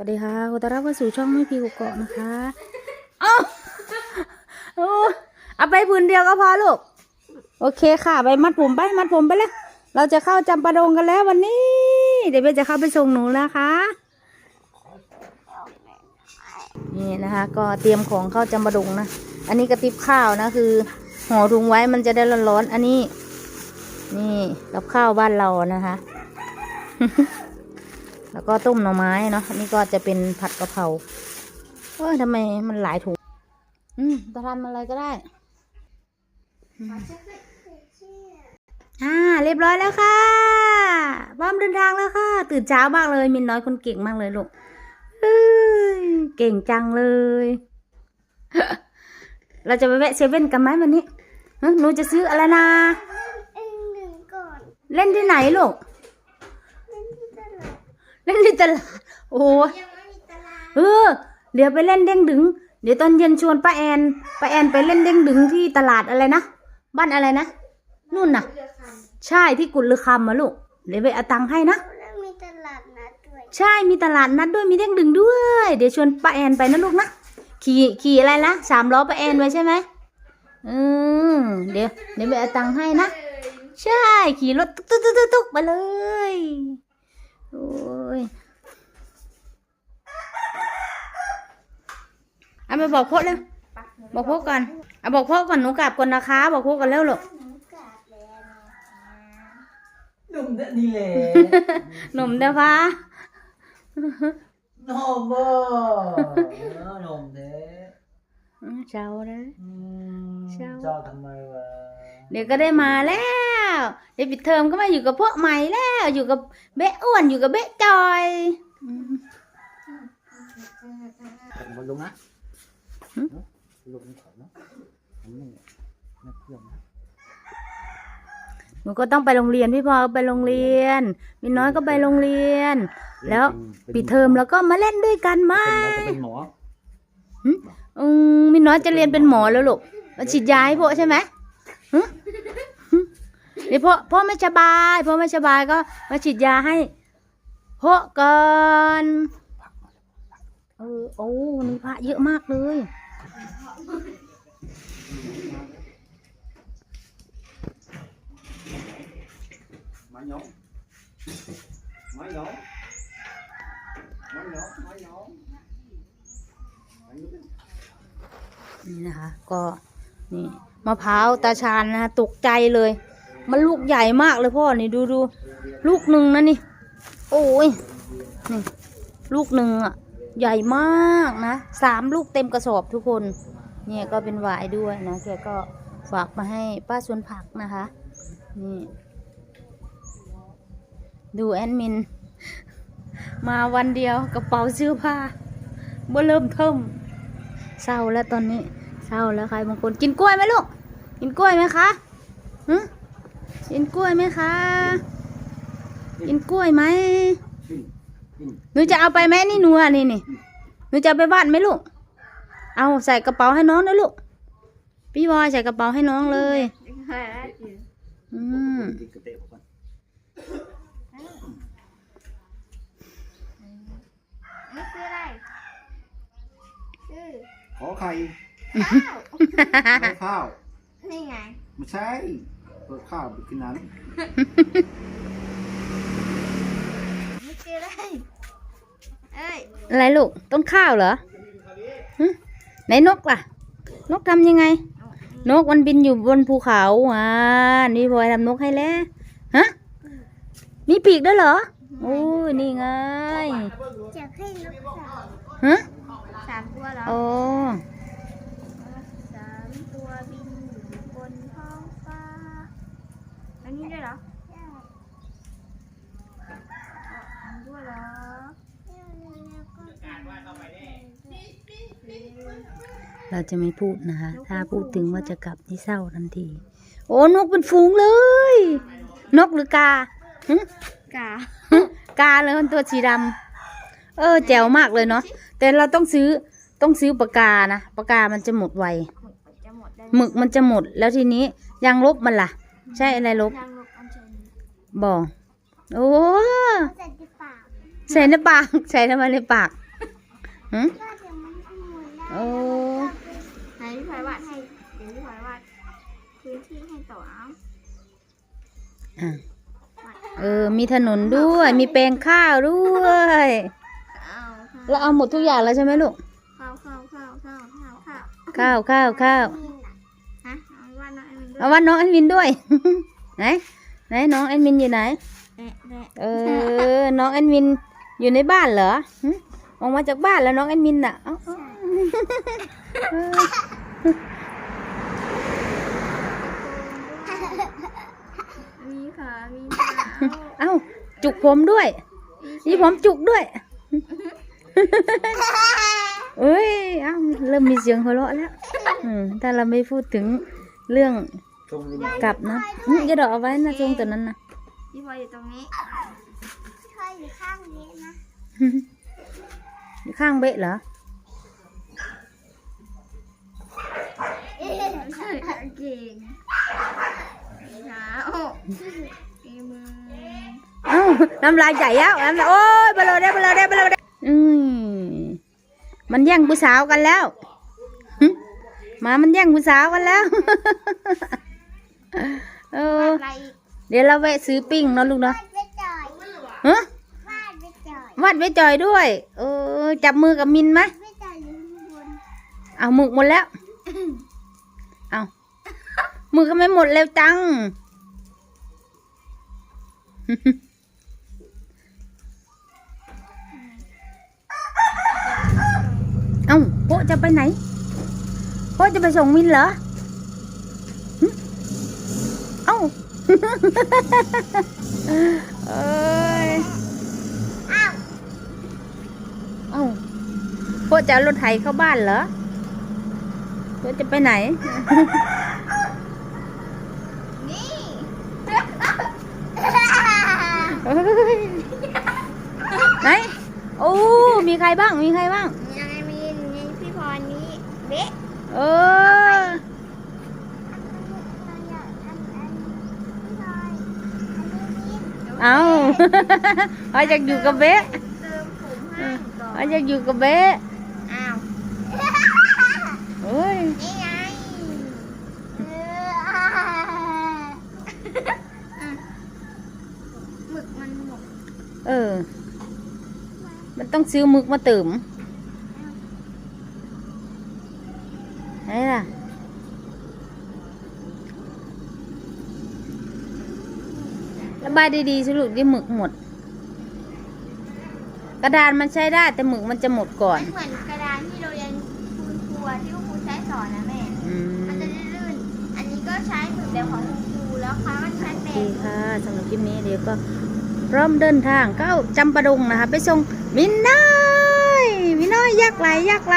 วัสดีค่ะขอต้อนรับเข้าสู่ช่องไม่พีกเกาะนะคะเอ้าโอ้เอาไปพื้นเดียวก็พอลูก โอเคค่ะ ไปมัดผมไป มัดผมไปเลยเราจะเข้าจำปาดงกันแล้ววันนี้ เดี๋ยวเบนจะเข้าไปส่งหนูนะคะ นี่นะคะ ก็เตรียมของเข้าจำปาดงนะ อันนี้กระติบข้าวนะคือห่อถุงไว้มันจะได้ร้อนๆ อันนี้ นี่กับข้าวบ้านเรานะคะ แล้วก็ต้มหน่อไม้เนาะอันนี่ก็จะเป็นผัดกะเพราเออทำไมมันหลายถุงอืมจะทำอะไรก็ได้อืมอ่าเรียบร้อยแล้วค่ะพร้อมเดินทางแล้วค่ะ ตื่นเช้ามากเลย มินน้อยคนเก่งมากเลยลูกเอ้ยเก่งจังเลย เราจะไปแวะเซเว่นกันไหมวันนี้ฮะหนูจะซื้ออะไรนะเอ็งหนึ่งก่อนเล่นที่ไหนลูก เล่นที่ตลาดเล่นที่ตลาดโอ้ยยังไม่มีตลาดเออ เดี๋ยวไปเล่นเด้งดึง เดี๋ยวตอนเย็นชวนป้าแอนป้าแอนไปเล่นเด้งดึงที่ตลาดอะไรนะบ้านอะไรนะนู่นน่ะ เรือคใช่ที่กุดลือคำมาลูกเดี๋ยวไปเอาตังค์ให้นะำแล้วมีตลาดนัดด้วยใช่มีตลาดนัดด้วยมีเด้งดึงด้วย เดี๋ยวชวนป้าแอนไปนะลูกนะขี่ขี่อะไรนะสามล้อป้าแอนไว้ใช่ไหมอืมเดี๋ยวเดี๋ยวไปเอาตังค์ให้นะ ใช่ขี่รถตุ๊กตุ๊กตุ๊กตุ๊กตุ๊กไปเลย โอ้ยเอาไปบอกพ่อเร็วบอกพ่อก่อนเอาบอกพ่อก่อนหนูกลับก่อนนะคะ บอกพ่อก่อนเร็วลูกหนูกลับแล้วหนุ่มเด้อนี่แหละหนุ่มเด้อพะหนุ่มบ่เออหนุ่มเด้ออืมเจ้าเลยอืมเจ้าเจ้าทำไมวะเดี๋ยวก็ได้มาแล้ว เดี๋ยวปิดเทอมก็มาอยู่กับพวกใหม่แล้ว อยู่กับเบ๊อ้วนอยู่กับเบ๊จอยอืมมันลงนะหึลงเขาเนาะอันนี้นักเที่ยวนะหนูก็ต้องไปโรงเรียนพี่พอไปโรงเรียนมีน้อยก็ไปโรงเรียน แล้วปิดเทอมแล้วก็มาเล่นด้วยกันไหมเป็นเราจะเป็นหมออืมมีน้อยจะเรียนเป็นหมอแล้วลูกมาฉีดยาให้พ่อใช่ไหมหึหึ เดี๋ยวพ่อพ่อไม่สบายพ่อไม่สบายก็มาฉีดยาให้พ่อก่อนเออโอ้วันนี้พระเยอะมากเลยไม้ยองไม้ยองไม้ยองไม้ยองไม้หยองนี่นะคะ ก็นี่มะพร้าวตาชานนะคะตกใจเลย มันลูกใหญ่มากเลยพ่อนี่ดูดูลูกหนึ่งนะนี่ โอ้ยนี่ลูกหนึ่งอะ ใหญ่มากนะสามลูกเต็มกระสอบทุกคน เนี่ยก็เป็นหวายด้วยนะแกก็ฝากมาให้ป้าสวนผักนะคะ นี่ดูแอดมิน มาวันเดียวกระเป๋าเสื้อผ้าบ่เริ่มเทิมเศร้าแล้วตอนนี้เศร้าแล้วใครบางคนกินกล้วยไหมลูก กินกล้วยไหมคะหึ กินกล้วยไหมคะ กินกล้วยไหมกินกินหนูจะเอาไปไหมนี่หนูอะนี่นี่หนูจะเอาไปบ้านไหมลูก เอาใส่กระเป๋าให้น้องนะลูก พี่บอยใส่กระเป๋าให้น้องเลย อืมกินกระเตะก่อนนี่คืออะไรคือขอไข่ข้าวไม่ข้าว นี่ไง ไม่ใช่ เปิดข้าวไปกินน้นี่คืออะไรเอ้ยอะไรลูก ต้นข้าวเหรอหึไหนนกล่ะ นกทำยังไง นกมันบินอยู่บนภูเขาอ่านี่พลอยทำนกให้แล้วฮะมีปีกด้วยเหรอโอ้ยนี่ไงจะให้นกสามฮะสามตัวเหรอโอ้ อันนี้ด้วยเหรอใช่อันด้วยเหรอเราจะไม่พูดนะคะ ถ้าพูดถึงว่าจะกลับที่เศร้าทันที โอ้นกเป็นฝูงเลย นกหรือกาหึกากาเลยมันตัวสีดำเออแจ๋วมากเลยเนาะแต่เราต้องซื้อต้องซื้อปากกานะปากกามันจะหมดไวจะหมดได้หมึกมันจะหมดแล้วทีนี้ยางลบมันล่ะ ใช่อะไรลบทางลบอันเชิญบอกโอ้ใส่ที่ปากใส่ในปากใส่ทำไมในปากเหืมก็เดี๋ยวมันจะหมุนได้โอ้ไหนพี่พลอยวาดให้เดี๋ยวพี่พลอยวาดพื้นที่ให้ต่อเอาอะเออ มีถนนด้วย มีแปลงข้าวด้วย เอาค่ะแล้วเอาหมดทุกอย่างแล้วใช่ไหมลูกข้าวข้าวข้าวข้าวข้าวข้าวข้าวข้าว เอาว่าน้องแอดมินด้วย ไหนไหนน้องแอดมินอยู่ไหนแอะแอะเออ น้องแอดมินอยู่ในบ้านเหรอหึออกมาจากบ้านแล้วน้องแอดมินน่ะเอ้าเอ้าเออมีขา มีขาเอ้าจุกผมด้วย นี่ผมจุกด้วย เอ้ยเอ้าเริ่มมีเสียงหัวเราะแล้วอืมถ้าเราไม่พูดถึงเรื่อง ชมนี่กลับนะอืมอย่าดอกเอาไว้นะตรงตัวนั้นนะ พี่พลอยอยู่ตรงนี้ พี่พลอยอยู่ข้างนี้นะอยู่ข้างเบะเหรอ เก่งขาโอ้อีมือเอ้าน้ำลายใหญ่แล้วน้ำลายโอ้ยบลอได้บลอได้บลอได้อืมมันแย่งผู้สาวกันแล้วหึหมามันแย่งผู้สาวกันแล้ว เอออะไรอีกเดี๋ยวเราแวะซื้อปิ้งเนาะลูกเนาะวาดไปจ่อยฮะวาดไปจ่อยวัดไว้จอยด้วย เออ จับมือกับมินไหมไปจ่อยอยู่ข้างบนเอาหมึกหมดแล้ว เอาหมึกทำไมหมดเร็วจัง เอ้าโป๊ะจะไปไหนโป๊ะจะไปส่งมินเหรอหึเอ้า เอ้ยอ้าวเอ้าโป๊ะจะเอารถไถเข้าบ้านเหรอโป๊ะจะไปไหน นี่เฮ้ยไหน โอ้ มีใครบ้าง มีใครบ้าง ยังไงมีนี่พี่พรนี้เบ๊ะเออ เอาเขาอยากอยู่กับเบ๊ะเติมผมให้ก่อนเขาอยากอยู่กับเบ๊ะอ้าวเฮ้ยนี่ไงหมึกมันหมดเออ มันต้องซื้อหมึกมาเติมไหนล่ะ ระบายดีๆสิลูกดิหมึกหมด กระดานมันใช้ได้แต่หมึกมันจะหมดก่อนมันเหมือนกระดานที่เราเรียนคุณครูอะที่คุณครูใช้สอนนะแม่ อืมันมจะลื่นๆอันนี้ก็ใช้หมึกแบบของคุณครูแล้วเขาก็ใช้โอแปเครงค่ะสำหรับคลิปนี้เดี๋ยวก็พร้อมเดินทางเข้าจำปาดงนะคะ ไปส่งมินน้อยมินน้อยยักษ์ไหลยักษ์ไหล